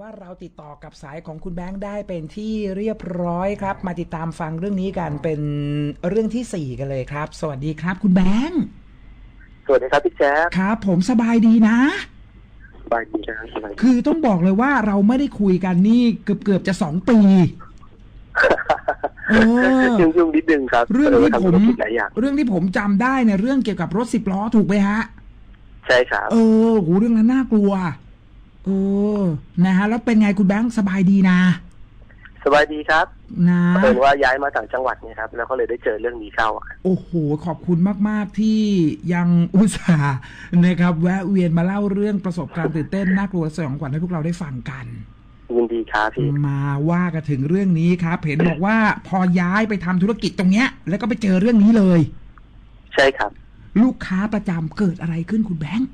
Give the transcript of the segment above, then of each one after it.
ว่าเราติดต่อกับสายของคุณแบงค์ได้เป็นที่เรียบร้อยครับ มาติดตามฟังเรื่องนี้กันเป็นเรื่องที่สี่กันเลยครับ สวัสดีครับ คุณแบงค์สวัสดีครับพี่แจ๊คครับ ผมสบายดีนะสบายดีนะครับสบายดีคือต้องบอกเลยว่าเราไม่ได้คุยกันนี่เกือบเกือบๆจะสองปีเออยุ่งยุ่งๆนิดนึงครับ เรื่องที่ทำผมธุรกิจหลายอย่างเรื่องที่ผมจำได้เนี่ยเรื่องเกี่ยวกับรถสิบล้อถูกไหมฮะ ใช่ครับเออโหเรื่องนั้นน่ากลัว เออนะฮะแล้วเป็นไงคุณแบงค์สบายดีนะ สบายดีครับนะ เห็นว่าย้ายมาต่างจังหวัดเนี่ยครับ แล้วก็เลยได้เจอเรื่องนี้เข้าอะโอ้โห ขอบคุณมาก ๆ ที่ยังอุตส่าห์นะครับ แวะเวียนมาเล่าเรื่องประสบการณ์ตื่นเต้นน่ากลัวสยองขวัญให้พวกเราได้ฟังกัน ยินดีครับพี่ มาว่ากันถึงเรื่องนี้ครับ เห็นบอกว่าพอย้ายไปทำธุรกิจตรงเนี้ย แล้วก็ไปเจอเรื่องนี้เลย ใช่ครับ ลูกค้าประจำเกิดอะไรขึ้นคุณแบงค์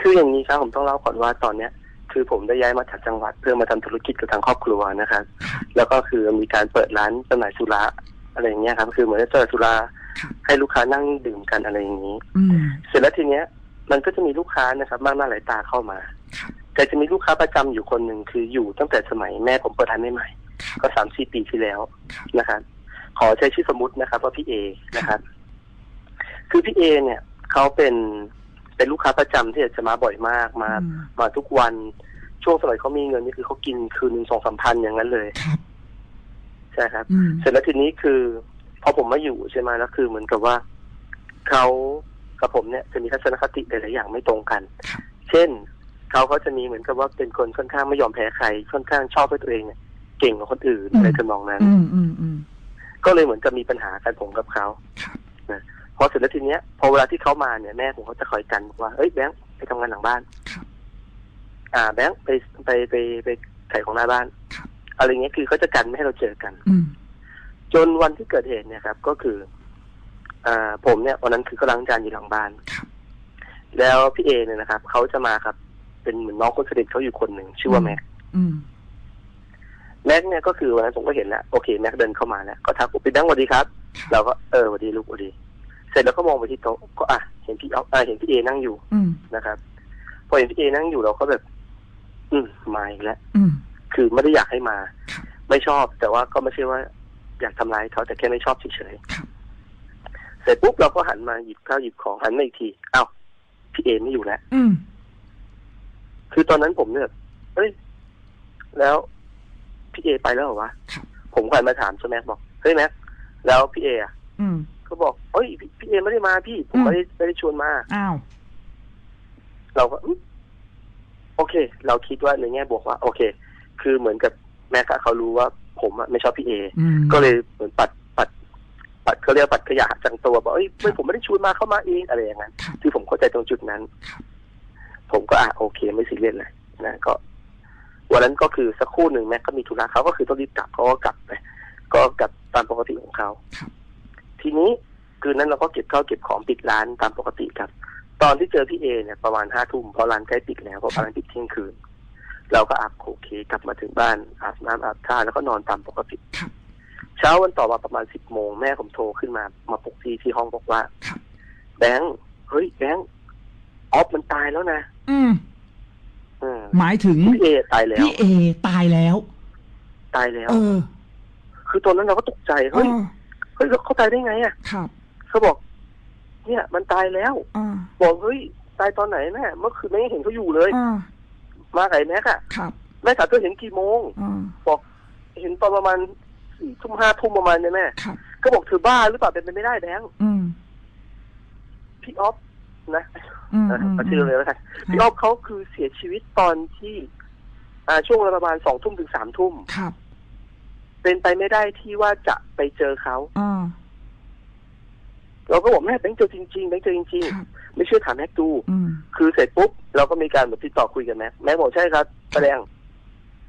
คืออย่างนี้ครับผมต้องเล่าก่อนว่าตอนเนี้ย คือผมได้ย้ายมาจากจังหวัดเพื่อมาทำธุรกิจกับทางครอบครัวนะครับครับ แล้วก็คือมีการเปิดร้านจำหน่ายสุราอะไรอย่างเงี้ยครับ คือเหมือนจะเจอสุราครับให้ลูกค้านั่งดื่มกันอะไรอย่างนี้อืมเสร็จแล้วทีเนี้ย มันก็จะมีลูกค้านะครับมากหน้าหลายตาเข้ามาครับแต่จะมีลูกค้าประจำอยู่คนหนึ่งคืออยู่ตั้งแต่สมัยแม่ผมเปิดร้านใหม่ๆครับก็สามสี่ปีที่แล้วครับนะครับขอใช้ชื่อสมมตินะครับ ว่าพี่เอนะครับ คือพี่เอเนี่ยเขาเป็น เป็นลูกค้าประจำที่จะมาบ่อยมากมา อืมมาทุกวันช่วงสมัยเขามีเงินนี่คือเขากินคืนหนึ่งสองสามพันอย่างนั้นเลยครับ ใช่ครับ อืม เสร็จแล้วทีนี้คือ พอผมมาอยู่ใช่ไหมแล้วคือเหมือนกับว่าเขากับผมเนี่ยจะมีทัศนคติหลายๆอย่างไม่ตรงกัน ครับ เช่นเขาก็จะมีเหมือนกับว่าเป็นคนค่อนข้างไม่ยอมแพ้ใครค่อนข้างชอบให้ตัวเองเนี่ยเก่งกว่าคนอื่นอะไรทำนองนั้น อืมอืมอืม ก็เลยเหมือนกับมีปัญหากันผมกับเขาครับ พอเสร็จแล้วทีเนี้ยพอเวลาที่เขามาเนี่ยแม่ผมเขาจะคอยกันบอกว่าเอ้ยแบงค์ไปทำงานหลังบ้านครับอ่า แบงค์ไปไปไปไปขายของหน้าบ้านครับอะไรเงี้ยคือเขาจะกันไม่ให้เราเจอกันอืมจนวันที่เกิดเหตุเนี่ยครับ ก็คืออ่าผมเนี่ยวันนั้นคือก็ล้างจานอยู่หลังบ้านครับแล้วพี่เอเนี่ยนะครับเขาจะมาครับ เป็นเหมือนน้องคนสนิทเขาอยู่คนหนึ่งชื่อว่าแม็กอืมแม็กเนี่ยก็คือวันนั้นผมก็เห็นแล้วโอเคแม็กเดินเข้ามาแล้วก็ทักผมพี่แบงค์สวัสดีครับครับเราก็เออสวัสดีลูกสวัสดี เสร็จแล้วก็มองไปที่โต๊ะก็อะเห็นพี่เอาอะเห็นพี่เอนั่งอยู่อืมนะครับ พอเห็นพี่เอนั่งอยู่เราก็แบบ อืมมาอีกแล้วอืม คือไม่ได้อยากให้มา ครับไม่ชอบแต่ว่าก็ไม่ใช่ว่า อยากทำร้ายเขาแต่แค่ไม่ชอบเฉยครับ ๆเสร็จปุ๊บเราก็หันมาหยิบข้าวหยิบของหันมาอีกทีอ้าวพี่เอไม่อยู่แล้ว อืม คือตอนนั้นผมเนี่ยแบบเฮ้ย แล้วพี่เอไปแล้วเหรอวะ ครับ ผมก็หันมาถามเจ้าแม็กบอก เฮ้ยแม็ก แล้วพี่เออะอืม เขาบอกเฮ้ยพี่พี่เอไม่ได้มาพี่ผมอืมไม่ได้ไม่ได้ชวนมา อ้าว เราก็อืมโอเค เราคิดว่าในแง่บวกว่า โอเค คือเหมือนกับแม็กอะเขารู้ว่า ผมอะไม่ชอบพี่เออืมก็เลยเหมือนปัดปัด ปัดเขาเรียกว่าปัดขยะจังตัวบอกเอ้ยไม่ผมไม่ได้ชวนมาเข้ามาเองอะไรอย่างนั้นครับที่ผมเข้าใจตรงจุดนั้นครับผมก็อะโอเคไม่ซีเรียสเลยนะก็วันนั้นก็คือสักครู่หนึ่งแม็กก็มีธุระเขาก็คือต้องรีบกลับเขาก็กลับไปก็กลับตามปกติของเขาครับ ทีนี้คืนนั้นเราก็เก็บข้าวเก็บของปิดร้านตามปกติครับ ตอนที่เจอพี่เอเนี่ยประมาณห้าทุ่มเพราะร้านใกล้ปิดแล้วเพราะร้านปิดเที่ยงคืน เราก็อาบโอเคกลับมาถึงบ้านอาบน้ำอาบท่าแล้วก็นอนตามปกติครับเช้าวันต่อมาประมาณสิบโมงแม่ผมโทรขึ้นมามาปลุกที่ที่ห้องบอกว่าครับแบงค์เฮ้ยแบงค์ออฟมันตายแล้วนะ อืมเออหมายถึงพี่เอตายแล้วพี่เอตายแล้ว ตายแล้ว เออ คือตอนนั้นเราก็ตกใจเอเฮ้ยอเฮ้ยแล้วเขาตายได้ไงอะครับเขาบอก เนี่ย มันตายแล้วอ่าบอกเฮ้ยตายตอนไหนแม่เมื่อคืนไม่เห็นเขาอยู่เลย อ่ามาไก่แม็กอะครับแม่ถามเธอเห็นกี่โมง อ่าบอกเห็นตอนประมาณสี่ทุ่มห้าทุ่มประมาณเนี่ยแม่ครับ ก็บอกเธอบ้าหรือเปล่าเป็นไปไม่ได้แบงค์อืมพี่ออฟนะอืมเอออืมเอาชื่อเลยแล้วกันพี่ออฟเขาคือเสียชีวิตตอนที่ อ่าช่วงเวลาประมาณสองทุ่มถึงสามทุ่ม ครับ เป็นไปไม่ได้ที่ว่าจะไปเจอเขาอ่าเราก็บอกแม่แบงค์เจอจริงๆแบงค์เจอจริงครับๆไม่เชื่อถามแม็กดูอืมคือเสร็จปุ๊บเราก็มีการแบบติดต่อคุยกับแม็กแม็กบอกใช่ครับแสดง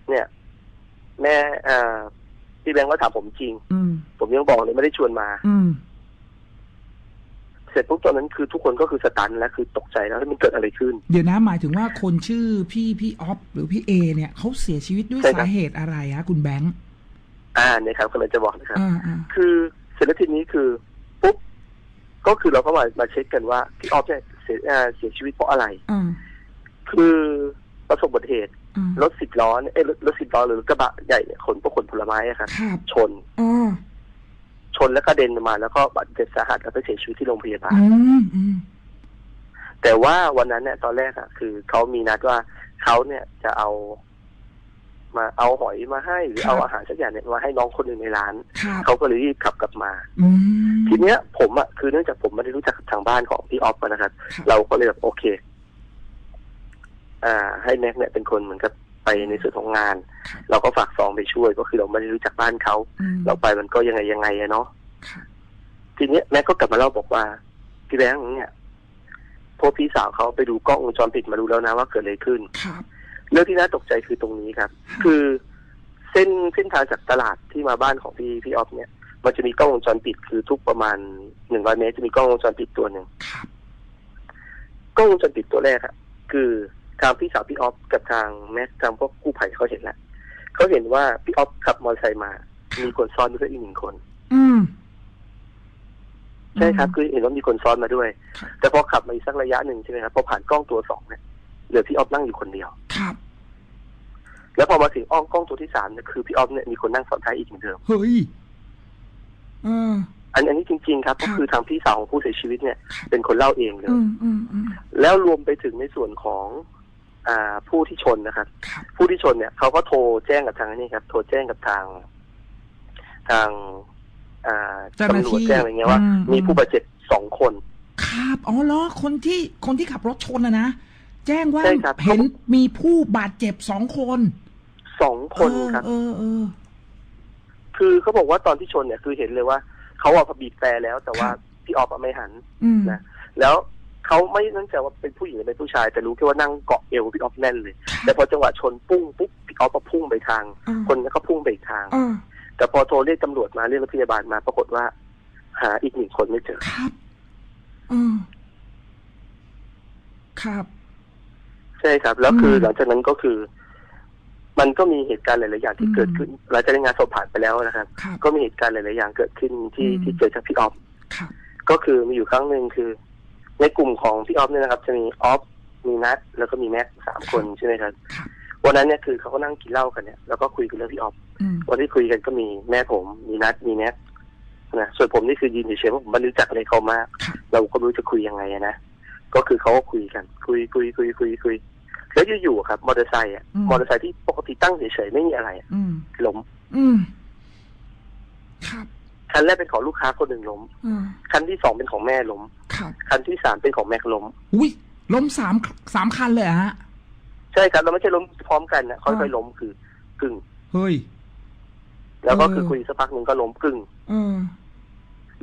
เนี่ย แม่อ่าพี่แบงค์ก็ถามผมจริงอืมผมยังบอกเลยไม่ได้ชวนมาอืมเสร็จปุ๊บตอนนั้นคือทุกคนก็คือสตันแล้วคือตกใจแล้วว่ามันเกิดอะไรขึ้น เดี๋ยวนะหมายถึงว่าคนชื่อพี่พี่ออฟหรือพี่เอเนี่ยเขาเสียชีวิตด้วยใช่ครับสาเหตุอะไรฮะคุณแบงค์ อ่าเนี่ยครับก็เลยจะบอกนะครับอ่าอ่าคือเสร็จแล้วทีนี้คือปุ๊บก็คือเราก็มามาเช็คกันว่าพี่ออฟเนี่ยเสียอ่าเสียชีวิตเพราะอะไรอ่าคือประสบอุบัติเหตุอืมรถสิบล้อเนี่ยเอ้ยรถรถสิบล้อหรือรถกระบะใหญ่เนี่ยขนพวกขนผลไม้อะครับครับชนอ๋อชนแล้วก็เด็นมาแล้วก็บาดเจ็บสาหัสแล้วก็เสียชีวิตที่โรงพยาบาล อืมอืมแต่ว่าวันนั้นเนี่ยตอนแรกอะคือเขามีนัดว่าเขาเนี่ยจะเอา มาเอาหอยมาให้หรือเอาอาหารสักอย่างเนี่ยมาให้น้องคนหนึ่งในร้านครับเขาก็เลยรีบขับกลับมาอืมทีเนี้ยผมอะคือเนื่องจากผมไม่ได้รู้จักกับทางบ้านของพี่ออฟอะนะครับครับ เราก็เลยแบบโอเค อ่า ให้แม็กเนี่ยเป็นคนเหมือนกับไปในส่วนของงานครับเราก็ฝากซองไปช่วยก็คือเราไม่ได้รู้จักบ้านเขาอืมเราไปมันก็ยังไงยังไงอะเนาะครับทีเนี้ยแม็กก็กลับมาเล่าบอกว่าพี่แบงค์เนี่ยพวกพี่สาวเขาไปดูกล้องวงจรปิดมาดูแล้วนะว่าเกิดอะไรขึ้นครับ เรื่องที่น่าตกใจคือตรงนี้ครับ คือเส้นเส้นทางจากตลาดที่มาบ้านของพี่พี่ออฟเนี่ย มันจะมีกล้องวงจรปิดคือทุกประมาณหนึ่งร้อยเมตรจะมีกล้องวงจรปิดตัวหนึ่งครับกล้องวงจรปิดตัวแรกอะคือทางพี่สาวพี่ออฟกับทางแม็กทางพวกกู้ภัยเขาเห็นแล้วเขาเห็นว่าพี่ออฟขับมอเตอร์ไซค์มา มีคนซ้อนมาด้วยอีกหนึ่งคน อืมใช่ครับ คือเห็นว่ามีคนซ้อนมาด้วยครับแต่พอขับมาอีกสักระยะหนึ่งใช่ไหมครับพอผ่านกล้องตัวสองเนี่ย เหลือพี่ออฟนั่งอยู่คนเดียว ครับ แล้วพอมาถึงอ้อมกล้องตัวที่สามเนี่ยคือพี่ออฟเนี่ยมีคนนั่งซ้อนท้ายอีกเหมือนเดิม เฮ้ยเออ อันอันนี้จริง ๆ ครับครัก็บคือทางพี่สาวของผู้เสียชีวิตเนี่ยครับเป็นคนเล่าเองเลย อืมอืมอืมแล้วรวมไปถึงในส่วนของ อ่าผู้ที่ชนนะครับ ครับผู้ที่ชนเนี่ยเขาก็โทรแจ้งกับทางนี่ครับ โทรแจ้งกับทาง ทาง อ่าเจ้าหน้าตำรวจที่แจ้งอะไรเงี้ยว่า อืมีผู้บาดเจ็บสองคน ครับอ๋อเหรอคนที่คนที่ขับรถชนนะนะ แจ้งว่าใช่ครับ เห็นมีผู้บาดเจ็บสองคนสองคนครับ เออเออ คือเขาบอกว่าตอนที่ชนเนี่ยคือเห็นเลยว่าเขาอะบีบแต่แล้ว แต่ว่าครับ พี่ออฟอะไม่หันอืมนะ แล้วเขาไม่นั่นใจว่าเป็นผู้หญิงหรือเป็นผู้ชาย แต่รู้แค่ว่านั่งเกาะเอวพี่ออฟแน่นเลย แต่พอจังหวะชนปุ้งปุ๊บพี่ออฟก็พุ่งไปทาง อ่าคนนั้นก็พุ่งไปอีกทาง อ่าแต่พอโทรเรียกตำรวจมาเรียกรถพยาบาลมาปรากฏว่า หาอีกหนึ่งคนไม่เจอ ครับอืมครับ ใช่ครับ แล้วคืออมหลังจากนั้นก็คือ มันก็มีเหตุการณ์หลายๆอย่างที่อืมเกิดขึ้นหลังจากที่งานศพผ่านไปแล้วนะครับครับ ก็มีเหตุการณ์หลายๆอย่างเกิดขึ้นที่อืมที่เกิดจากพี่ออฟครับก็คือมีอยู่ครั้งหนึ่งคือ ในกลุ่มของพี่ออฟเนี่ยนะครับ จะมีออฟมีนัทแล้วก็มีแม็กสามคนใช่ไหมครับครับวันนั้นเนี่ยคือเขาก็นั่งกินเหล้ากันเนี่ยแล้วก็คุยกันเรื่องพี่ออฟอืมวันที่คุยกันก็มีแม่ผมมีนัทมีแม็กนะส่วนผมนี่คือยืนเฉยๆเพราะผมไม่รู้จักอะไรเขามากครับเราก็ไม่รู้จะคุยยังไงอะนะก็คือเขาก็คุยกัน คุยคุยคุยคุยคุย แล้วอยู่ๆครับมอเตอร์ไซค์อะมอเตอร์ไซค์ที่ปกติตั้งเฉยๆไม่มีอะไรอะอืม ล้มอืม ครับคันแรกเป็นของลูกค้าคนหนึ่งล้มอืมคันที่สองเป็นของแม่ล้ม ครับคันที่สามเป็นของแม็กล้ม อุ้ยล้มสามสามคันเลยเหรอฮะ ใช่ครับเราไม่ใช่ล้มพร้อมกันนะค่อยๆล้มคือกึ่ง เฮ้ย แล้วก็เออคือคุยสักพักหนึ่งก็ล้มกึ่ง เออ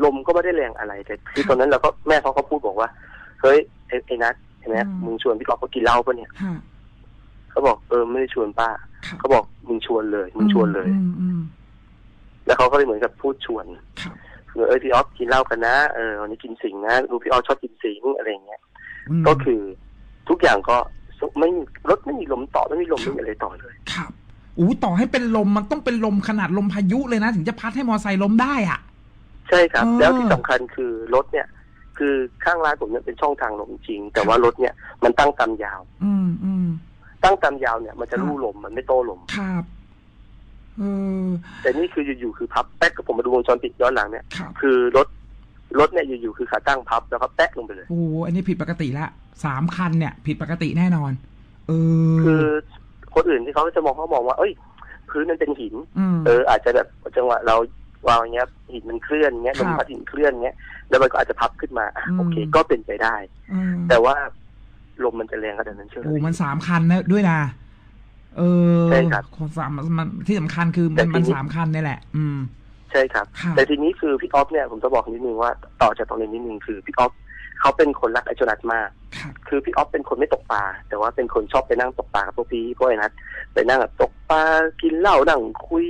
ลมก็ไม่ได้แรงอะไรแต่คือตอนนั้นเราก็แม่เขาก็พูดบอกว่า เฮ้ยไอ้ไอ้นัท ไอ้แม็กอืมมึงชวนพี่กอฟเขากินเหล้าปะเนี่ยฮะเขาบอกเออไม่ได้ชวนป้าครับเขาบอกมึงชวนเลย มึงชวนเลยอืมอืมแล้วเขาก็เลยเหมือนกับพูดชวนครับคือเออพี่ออฟกินเหล้ากันนะเออวันนี้กินสิงนะดูพี่ออฟชอบกินสิงอะไรอย่างเงี้ยมก็คือทุกอย่างก็ไม่มีรถไม่มีลมต่อไม่มีลมไม่มีอะไรต่อเลย ครับอู้ต่อให้เป็นลมมันต้องเป็นลมขนาดลมพายุเลยนะ ถึงจะพัดให้มอไซค์ล้มได้อะ ใช่ครับเออแล้วที่สำคัญคือรถเนี่ย คือข้างร้านผมเนี่ยเป็นช่องทางลมจริง แต่ว่ารถเนี่ยมันตั้งตามยาว อืมอืมตั้งตามยาวเนี่ยมันจะครับลู่ลมมันไม่โต้ลมครับเออแต่นี่คืออยู่ๆคือพับแป๊กกับผมมาดูวงจรปิดย้อนหลังเนี่ยครับคือรถรถเนี่ยอยู่ๆคือขาตั้งพับแล้วก็แป๊กลงไปเลยโอ้อันนี้ผิดปกติละสามคันเนี่ย ผิดปกติแน่นอนเออคือคนอื่นที่เขาจะมองเขามองว่า เอ้ย พื้นมันเป็นหินอืมเออ อาจจะแบบจังหวะเรา วางอย่างเงี้ยหินมันเคลื่อนเงี้ยครัลบมพัดหินเคลื่อนเงี้ยแล้วมันก็อาจจะพับขึ้นมาอะอืมโอเค ก็เป็นไปได้เออแต่ว่าลมมันจะแรงขนาดนั้นเชื่อโอ้มันสามคันนะด้วยนะเออใช่ครับคนสามมันที่สำคัญคือแต่มันทีมันนี้สามคันนี่แหละ อืม ใช่ครับครับ แต่ทีนี้คือพี่ออฟเนี่ยผมจะบอกนิดนึงว่าต่อจากตรงนี้นิดนึงคือพี่ออฟ เขาเป็นคนรักไอโจนัสมากครับคือพี่ออฟเป็นคนไม่ตกปลา แต่ว่าเป็นคนชอบไปนั่งตกปลากับพวกพี่พวกไอ้นัทไปนั่งแบบตกปลากินเหล้านั่งคุย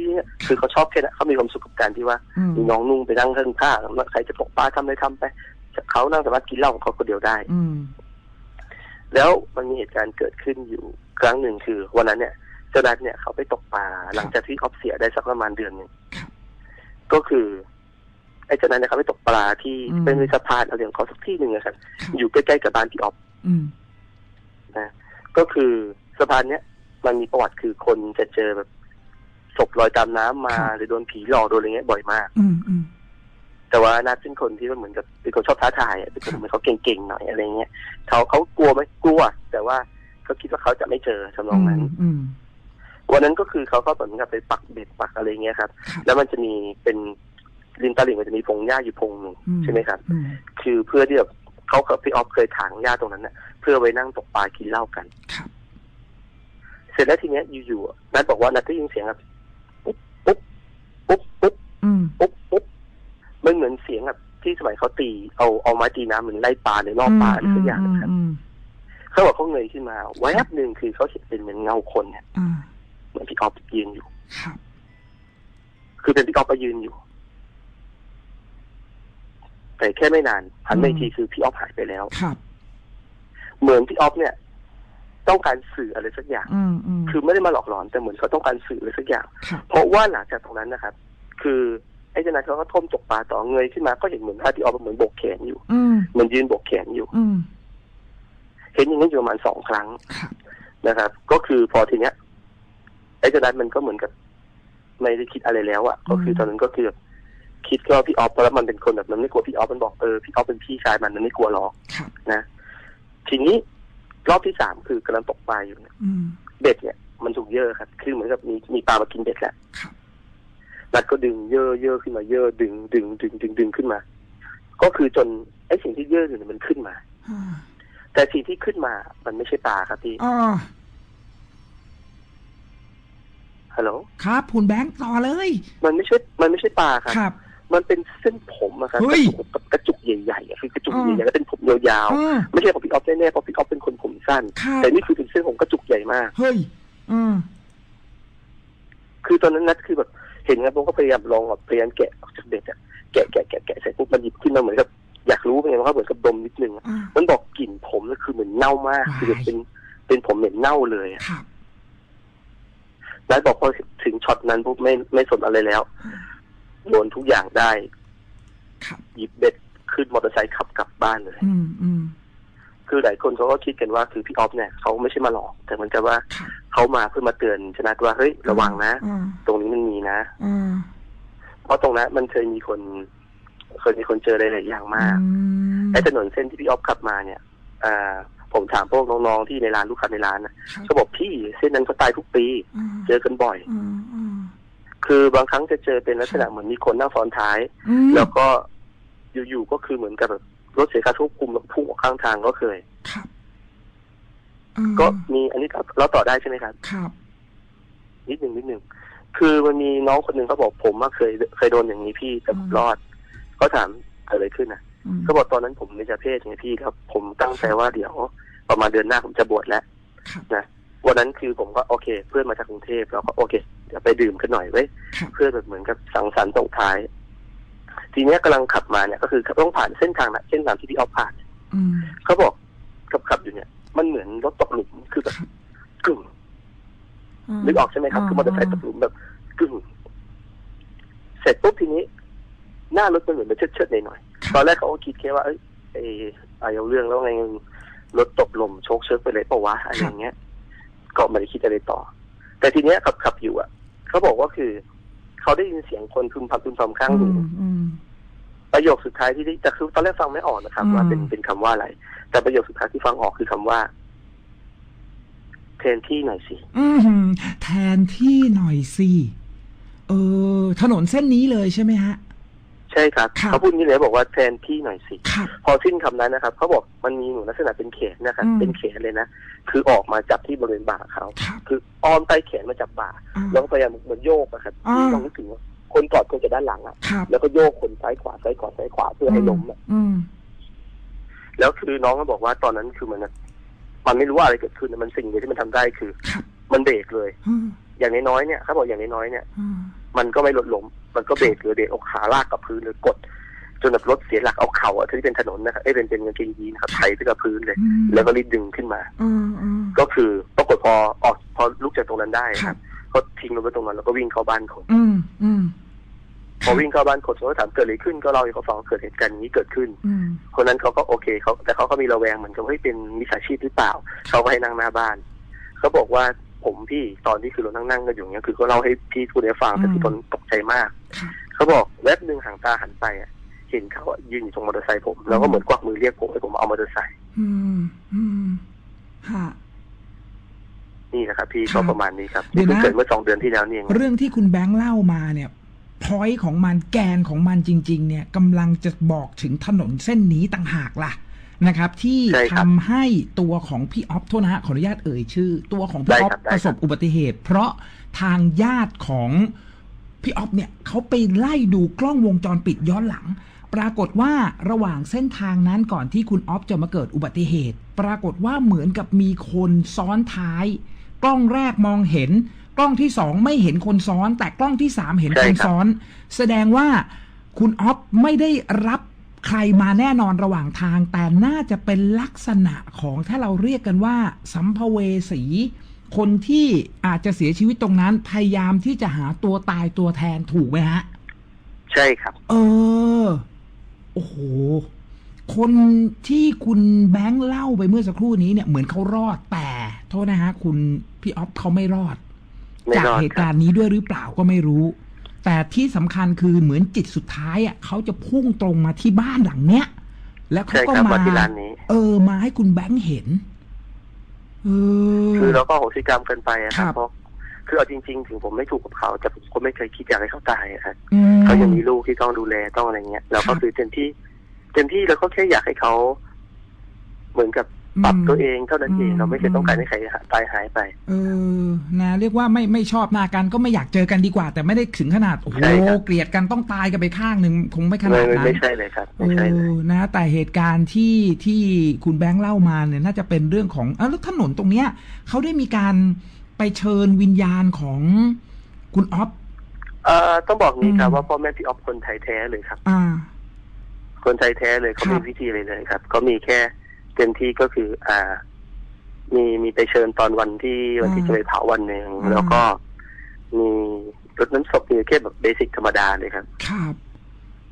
คือเขาชอบแค่นั้นเขามีความสุขกับการที่ว่าอืมมีน้องนุ่งไปนั่งข้างข้างๆใครจะตกปลาทำอะไรทำไปเขานั่งสามารถกินเหล้าของเขาคนเดียวได้อืมแล้วมันมีเหตุการณ์เกิดขึ้นอยู่ครั้งหนึ่งคือวันนั้นเนี่ยเจ้านัทเนี่ยเขาไปตกปลาหลังจากที่ออฟเสียได้สักประมาณเดือนหนึ่งครับก็คือ ไอ้เจ้านัทเนี่ยเขาไปตกปลาที่อืม เป็นสะพานอะไรของเขาสักที่หนึ่งนะครับครับอยู่ใกล้ๆกับบ้านพี่ออฟอืม นะก็คือสะพานเนี้ยมันมีประวัติคือคนจะเจอแบบศพลอยตามน้ำมาครับหรือโดนผีหลอกโดนอะไรเงี้ยบ่อยมาก อืมอืม แต่ว่านัดเป็นคนที่ว่าเหมือนกับเป็นคนชอบท้าทายอะเป็นคนเหมือนเขาเก่งๆหน่อยอะไรเงี้ยเขาเขากลัวไหมกลัว แต่ว่าเขาคิดว่าเขาจะไม่เจอทำนองนั้น อืมวันนั้นก็คือเขาก็เหมือนกับไปปักเบ็ดปักอะไรเงี้ยครับครับแล้วมันจะมีเป็น ริมตลิ่งมันจะมีพงหญ้าอยู่พงหนึ่งอืใช่ไหมครับอืมคือเพื่อที่แบบเขากับพี่ออฟเคยถางหญ้าตรงนั้นนะเพื่อไว้นั่งตกปลากินเหล้ากันครับเสร็จแล้วทีเนี้ยอยู่ๆอะนัดบอกว่านัดได้ยินเสียงแบบปุ๊บปุ๊บปุ๊บปุ๊บอืมปุ๊บปุ๊บมันเหมือนเสียงแบบที่สมัยเขาตีเอาเอาไม้ตีน้ำเหมือนไล่ปลาหรือล่อปลาอะไรสักอย่างนะครับอืมเขาบอกเขาเงยขึ้นมาแวบหนึ่งคือเขาเห็นเป็นเหมือนเงาคนเนี่ยอ่าเหมือนพี่ออฟยืนอยู่ครับคือเป็นพี่ออฟไปยืนอยู่ แต่แค่ไม่นานหันไปอีกทีคือพี่ออฟหายไปแล้วครับ เหมือนพี่ออฟเนี่ย ต้องการสื่ออะไรสักอย่างอืมอืมคือไม่ได้มาหลอกหลอนแต่เหมือนเขาต้องการสื่ออะไรสักอย่างครับเพราะว่าหลังจากตรงนั้นนะครับ คือไอ้เจานัทเขาก็ท่มตกปลาต่อเงยขึ้นมาก็เห็นเหมือนท่าที่ออฟเหมือนโบกแขนอยู่อืมเหมือนยืนโบกแขนอยู่อืมเห็นอย่างนี้อยู่ประมาณสองครั้งครับนะครับ ก็คือพอทีเนี้ยไอ้เจานัทมันก็เหมือนกับไม่ได้คิดอะไรแล้วอะก็คือตอนนั้นก็คือแบบ คิดก็พี่ออฟแล้วมันเป็นคนแบบมันไม่กลัวพี่ออฟมันบอกเออพี่ออฟเป็นพี่ชายมันมันไม่กลัวหรอกครับนะทีนี้รอบที่สามคือกำลังตกปลาอยู่เนี่ยอืมเบ็ดเนี่ย มันถูกเยอะครับ คือเหมือนกับมีมีปลามากินเบ็ดแหละครับนัดก็ดึงเยอะเยอะขึ้นมาเยอะดึงดึงดึงดึงดึงขึ้นมา ก็คือจนไอ้สิ่งที่เยอะอยู่เนี่ยมันขึ้นมาอ่าแต่สิ่งที่ขึ้นมา มันไม่ใช่ปลาครับพี่อ่าฮัลโหลครับคุณแบงค์ต่อเลย มันไม่ใช่ มันไม่ใช่ปลาครับครับ มันเป็นเส้นผมอะครับเฮ้ย กระจุกกระจุกใหญ่ๆอะคือกระจุกอ่าใหญ่ๆแล้วเป็นผมยาวอ่าๆ ไม่ใช่ของพี่ออฟแน่ๆเพราะพี่ออฟเป็นคนผมสั้น ครับ แต่นี่คือเป็นเส้นผมกระจุกใหญ่มาก เฮ้ยอืม คือตอนนั้นนัดคือแบบเห็นครับผมก็พยายามลองแบบพยายามแกะออกจากเบ็ดอะแกะแกะแกะแกะเสร็จปุ๊บมันหยิบขึ้นมาเหมือนกับอยากรู้เป็นไงว่าเหมือนกับดมนิดนึงอะอ่า มันบอกกลิ่นผมนี่คือเหมือนเน่ามาก ว้าย คือแบบเป็นเป็นผมเหม็นเน่าเลยอะครับนัดบอกพอถึงช็อตนั้นปุ๊บไม่ไม่สนอะไรแล้ว โยนทุกอย่างได้ครับหยิบเบ็ดขึ้นมอเตอร์ไซค์ขับกลับบ้านเลยอืมอืมคือหลายคนเขาก็คิดกันว่าคือพี่ออฟเนี่ยเขาไม่ใช่มาหลอก แต่เหมันจะว่าครับเขามาเพื่อมาเตือนชนะว่าเฮ้ยระวังนะอ่าตรงนี้มันมีนะอ่าเพราะตรงนั้นมันเคยมีคนเคยมีคนเจอหลายๆอย่างมากอืมไอ้ถนนเส้นที่พี่ออฟขับมาเนี่ยอ่าผมถามพวกน้องๆที่ในร้านลูกค้าในร้านนะครับเขาบอกพี่เส้นนั้นเขาตายทุกปีอ่าเจอกันบ่อยอ่าอ่า คือบางครั้งจะเจอเป็นลักษณะเหมือนมีคนนั่งซ้อนท้าย อืมแล้วก็อยู่ๆก็คือเหมือนกับแบบรถเสียการควบคุมแล้วพุ่งออกข้างทางก็เคย ครับอ่าก็มีอันนี้เราต่อได้ใช่ไหมครับ ครับนิดหนึ่งนิดหนึ่งคือมันมีน้องคนหนึ่งเขาบอกผมว่าเคยเคยโดนอย่างนี้พี่แต่ผมรอดก็ถามเกิดอะไรขึ้นอะอืมเขาบอกตอนนั้นผมไม่จะเพศไงพี่ครับ ผมตั้งใจว่าเดี๋ยว ประมาณเดือนหน้าผมจะบวชแล้ว ครับ นะวันนั้นคือผมก็โอเค เพื่อนมาจากกรุงเทพเราก็โอเค เดี๋ยวไปดื่มกันหน่อยไว้ยครับเพื่อแบบเหมือนกับสังสรรค์ส่งท้าย ทีเนี้ยกำลังขับมาเนี่ย ก็คือต้องผ่านเส้นทางนะเส้นทางที่พี่ออฟผ่านอืมเขาบอกขับขับอยู่เนี่ย มันเหมือนรถตกหลุมคือแบบครับกึ่งนึกออกใช่ไหมครับคือมอเตอร์ไซค์ตกหลุมแบบกึ่งเสร็จปุ๊บทีนี้ หน้ารถมันเหมือนมันเชิดๆหน่อยๆตอนแรกเขาก็คิดแค่ว่าเอ้ยไอ้เอาเรื่องแล้วไงรถตกลมโชกเชิกไปเลยเปล่าวะอะไรอย่างเงี้ยก็ไม่ได้คิดอะไรต่อ แต่ทีเนี้ยขับขับอยู่อะ เขาบอกว่าคือเขาได้ยินเสียงคนพึมพำพึมพำข้างหูอืมอืมประโยคสุดท้ายที่ได้แต่คือตอนแรกฟังไม่ออกนะครับอืมว่าเป็นเป็นคำว่าอะไร แต่ประโยคสุดท้ายที่ฟังออกคือคำว่า แทนที่หน่อยสิอืมแทนที่หน่อยสิเออ ถนนเส้นนี้เลยใช่ไหมฮะใช่ครับครับเขาพูดอย่างนี้เลยบอกว่าแทนที่หน่อยสิ ครับ พอสิ้นคำนั้นนะครับเขาบอกมันมีหนูลักษณะเป็นแขนนะครับอืม เป็นแขนเลยนะคือออกมาจับที่บริเวณบ่าเขาครับคืออ้อมใต้แขนมาจับบ่าอ่า แล้วก็พยายามเหมือนโยกอะครับอ่า ที่ลองนึกถึงว่าคนกอดคนจากด้านหลังอะครับแล้วก็โยกคนซ้ายขวาซ้ายขวาซ้ายขวาเพื่อให้ล้มอะอืม แล้วคือน้องก็บอกว่าตอนนั้นคือมันมันไม่รู้ว่าอะไรเกิดขึ้นมันสิ่งเดียวที่มันทำได้คือ ครับ มันเบรกเลย อืมอย่างน้อยๆเนี่ยเขาบอกอย่างน้อยๆเนี่ย อืมมันก็ไม่ลดล้ม มันก็เบรกเลยเบรกเอาขาลากกับพื้นเลยกดจนแบบรถเสียหลักเอาเข่าอะที่เป็นถนนนะครับเอ้ยเป็นเป็นกางเกงยีนนะครับไถไปกับพื้นเลยอืมแล้วก็รีบดึงขึ้นมาอืมอืมก็คือปรากฏพอออกพอลุกจากตรงนั้นได้คครัรับบเขาทิ้งรถไว้ตรงนั้นแล้วก็วิ่งเข้าบ้านคนอืมอืมพอวิ่งเข้าบ้านคนเขาก็ถามเกิดอะไรขึ้นก็เล่าให้เขาฟังว่าเกิดเหตุการณ์นี้เกิดขึ้นอืมคนนั้นเขาก็โอเคเขาแต่เขาก็มีระแวงเหมือนกับว่าเฮ้ยเป็นมิจฉาชีพหรือเปล่าเขาก็ให้นั่งหน้าบ้านเขาบอกว่า ผมพี่ตอนที่คือเรานั่งนั่งๆกันอยู่เนี้ยคือก็เล่าให้พี่ทุกคนได้ฟังแต่อืมทุกคนตกใจมากค่ะเขาบอกแวบหนึ่งหางตาหันไปอะเห็นเขาอะยืนอยู่ตรงมอเตอร์ไซค์ผมแล้วก็เหมือนกวักมือเรียกผมให้ผมเอามอเตอร์ไซค์อืมอืมค่ะนี่นะครับพี่ครัก็บประมาณนี้ครับเดี๋ยวนะเพิ่งเกิดเมื่อสองเดือนที่แล้วนี่เองเรื่องที่คุณแบงค์เล่ามาเนี่ยพอยของมันแกนของมันจริง ๆ เนี่ยกำลังจะบอกถึงถนนเส้นนี้ต่างหากล่ะ นะครับ ที่ใช่ทำครับให้ตัวของพี่ออฟโทษนะฮะขออนุญาตเอ่ยชื่อ ตัวของพี่ได้ออฟครับได้ประสบครับอุบัติเหตุ เพราะทางญาติของพี่ออฟเนี่ยเขาไปไล่ดูกล้องวงจรปิดย้อนหลัง ปรากฏว่าระหว่างเส้นทางนั้นก่อนที่คุณออฟจะมาเกิดอุบัติเหตุ ปรากฏว่าเหมือนกับมีคนซ้อนท้าย กล้องแรกมองเห็น กล้องที่สองไม่เห็นคนซ้อน แต่กล้องที่สามเห็นใช่คนครับซ้อน แสดงว่าคุณออฟไม่ได้รับ ใครมาแน่นอนระหว่างทาง แต่น่าจะเป็นลักษณะของถ้าเราเรียกกันว่า สัมภเวสี คนที่อาจจะเสียชีวิตตรงนั้น พยายามที่จะหาตัวตายตัวแทนถูกไหมฮะ ใช่ครับ เออ โอ้โห คนที่คุณแบงค์เล่าไปเมื่อสักครู่นี้เนี่ยเหมือนเขารอดแต่ โทษนะฮะ คุณพี่ออฟเขาไม่รอดไม่จากรอดเหตุครัการบณ์นี้ด้วยหรือเปล่าก็ไม่รู้ แต่ที่สำคัญคือเหมือนจิตสุดท้ายอะเขาจะพุ่งตรงมาที่บ้านหลังเนี้ย แล้วเขาใช่ก็ครับมามาที่ร้านนี้เออ มาให้คุณแบงค์เห็นเออคือเราก็โหสิกรรมเกินไปอะครัครับบเพราะคือเอาจริง ๆ ถึงผมไม่ถูกกับเขาแต่ผมก็ไม่เคยคิดอยากให้เขาตายอะครับอืมเขายังมีลูกที่ต้องดูแลต้องอะไรเงี้ยเราครัก็บคือเต็มที่เต็มที่เราก็แค่อยากให้เขา เหมือนกับ ปรับอืมตัวเองเท่านั้นเองอืมเราไม่เคยต้องการให้ใครตายหายไปเออนะเรียกว่าไม่ไม่ชอบหน้ากันก็ไม่อยากเจอกันดีกว่า แต่ไม่ได้ถึงขนาดโอ้โหใช่ครับเกลียดกันต้องตายกันไปข้างหนึ่งคงไม่ขนาไม่ดไม่นั้นไม่ใช่เลยครับไม่ใช่เลยออนะ แต่เหตุการณ์ที่ที่คุณแบงค์เล่ามาเนี่ยน่าจะเป็นเรื่องของอะแล้วถนนตรงเนี้ยเขาได้มีการไปเชิญวิญญาณของคุณออฟเอ่อต้องบอกนี้ครับอืมว่าพ่อแม่พี่ออฟคนไทยแท้เลยครับ อ่า คนไทยแท้เลยเขาครัไม่บพิธีอะไรเลยครับเขามีแค่ เต็มที่ก็คือ อ่า มีมีไปเชิญตอนวันที่วันที่จะไปเผาวันหนึ่งแล้วก็มีรถน้ำศพมีแค่แบบเบสิกธรรมดาเลยครับ ครับ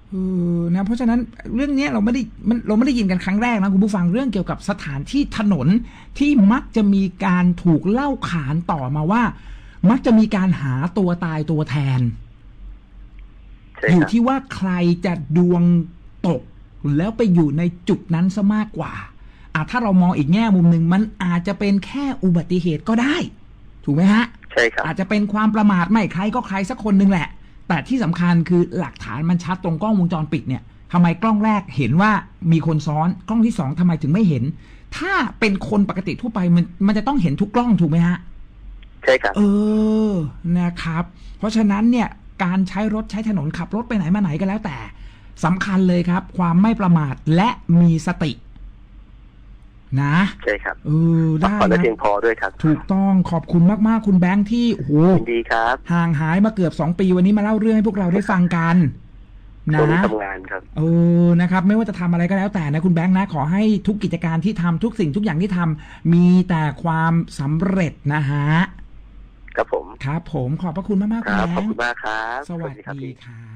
เออนะเพราะฉะนั้นเรื่องเนี้ยเราไม่ได้มันเราไม่ได้ยินกันครั้งแรกนะคุณผู้ฟังเรื่องเกี่ยวกับสถานที่ถนนที่มักจะมีการถูกเล่าขานต่อมาว่า มักจะมีการหาตัวตายตัวแทนใช่อยู่ครับที่ว่าใครจะดวงตกแล้วไปอยู่ในจุดนั้นซะมากกว่า อะถ้าเรามองอีกแง่มุมหนึ่งมันอาจจะเป็นแค่อุบัติเหตุก็ได้ ถูกไหมฮะใช่ครับอาจจะเป็นความประมาทไม่ใครก็ใครสักคนหนึ่งแหละ แต่ที่สำคัญคือหลักฐานมันชัดตรงกล้องวงจรปิดเนี่ยทำไมกล้องแรกเห็นว่ามีคนซ้อนกล้องที่สองทำไมถึงไม่เห็น ถ้าเป็นคนปกติทั่วไปมันมันจะต้องเห็นทุกกล้องถูกไหมฮะใช่ครับเออนะครับ เพราะฉะนั้นเนี่ยการใช้รถใช้ถนนขับรถไปไหนมาไหนก็แล้วแต่สำคัญเลยครับ ความไม่ประมาทและมีสติ นะใช่ครับเออพักได้ผ่อนและนะเพียงพอด้วยครับ ถูกต้องขอบคุณมากๆคุณแบงค์ที่โอ้โหยินดีครับ ห่างหายมาเกือบสองปีวันนี้มาเล่าเรื่องให้พวกเราได้ฟังกันช่วงนี้นะทำงานครับเออนะครับ ไม่ว่าจะทำอะไรก็แล้วแต่นะคุณแบงค์นะ ขอให้ทุกกิจการที่ทำทุกสิ่งทุกอย่างที่ทำมีแต่ความสำเร็จนะฮะครับผมครับผมขอบพระคุณมากๆคคุณรับแบขอบงคุค์ณมากครับ สวัสครับดีพี่ครับ